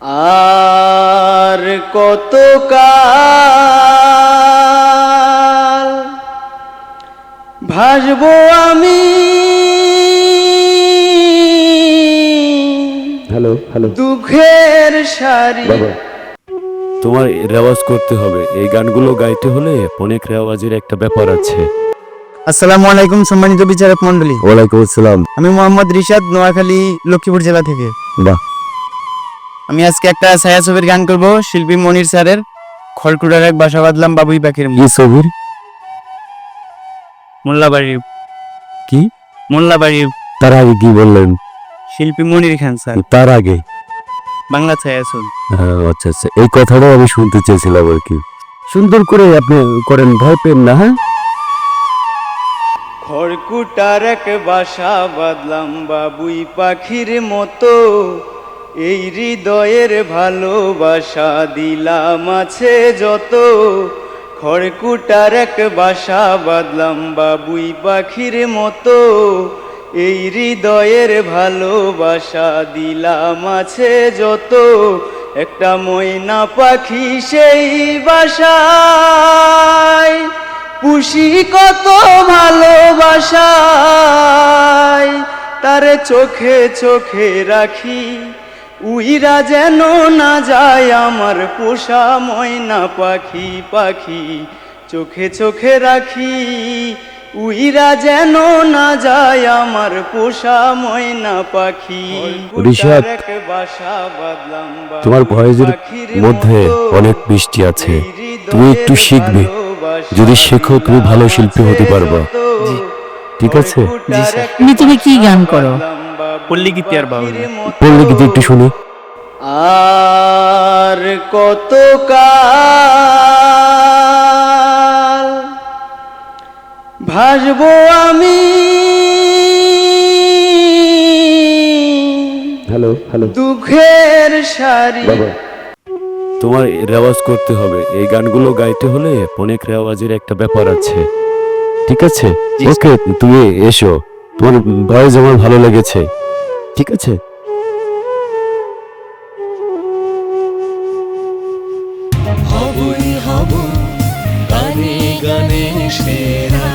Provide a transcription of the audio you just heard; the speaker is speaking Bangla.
আর কত কাল ভাসবো আমি? হ্যালো হ্যালো দুঃখের সারি। তোমার রেওয়াজ করতে হবে। এই গানগুলো গাইতে হলে অনেক রেওয়াজের একটা ব্যাপার আছে। আসসালামু আলাইকুম সম্মানিত বিচারক মন্ডলী ওয়ালাইকুম আসসালাম। আমি মোহাম্মদ রিশাদ নোয়াখালী লক্ষ্মীপুর জেলা থেকে। বাহ। আমি আজকে একটা ছায়াছবির গান করব শিল্পী মনির স্যারের খড়কুটার এক বাসা বাঁধলাম বাবুই পাখির কি ছবির? মোল্লাবাড়ি। কি? মোল্লাবাড়ি। তার আগে কি বললেন? শিল্পী মনির খান স্যার। তার আগে? বাংলা ছায়াছবি। হ্যাঁ, আচ্ছা আচ্ছা। এই কথাটাও আমি শুনতে চেয়েছিলাম আর কি। সুন্দর করে আপনি করেন ভয় পেন না হ্যাঁ? খড়কুটার এক বাসা বাঁধলাম বাবুই পাখির মতো। এই হৃদয়ের ভালোবাসা দিলাম আছে যত। খড়কুটার এক বাসা বাঁধলাম বাবুই পাখির মতো। এই হৃদয়ের ভালোবাসা দিলাম আছে যত। একটা ময়না পাখি সেই বাসায়। পুষি কত ভালোবাসায়। তারে চোখে চোখে রাখি উইরা যেন না যায় আমার পোষা ময়না পাখি পাখি। চোখে চোখে রাখি উইরা যেন না যায় আমার পোষা ময়না পাখি। বাঁধলাম তোমার ভয়েসের মধ্যে অনেক বৃষ্টি আছে। তুমি একটু শিখবে যদি শেখো তুমি ভালো শিল্পী হতে পারবা। ঠিক আছে? তুমি তুমি কি গান করো? পল্লী গীতি আর বাউল। পড়লে কিন্তু একটু শুনি। আর কত কাল ভাসবো আমি? Hello hello. দুঃখের সারি। তোমার রেওয়াজ করতে হবে। এই গানগুলো গাইতে হলে অনেক রেওয়াজের একটা ব্যাপার আছে। ঠিক আছে? ওকে তুমি এসো। তোমার ভয়েস আমার ভালো লেগেছে। ঠিক আছে। হবই হব গানে গানে সেরা।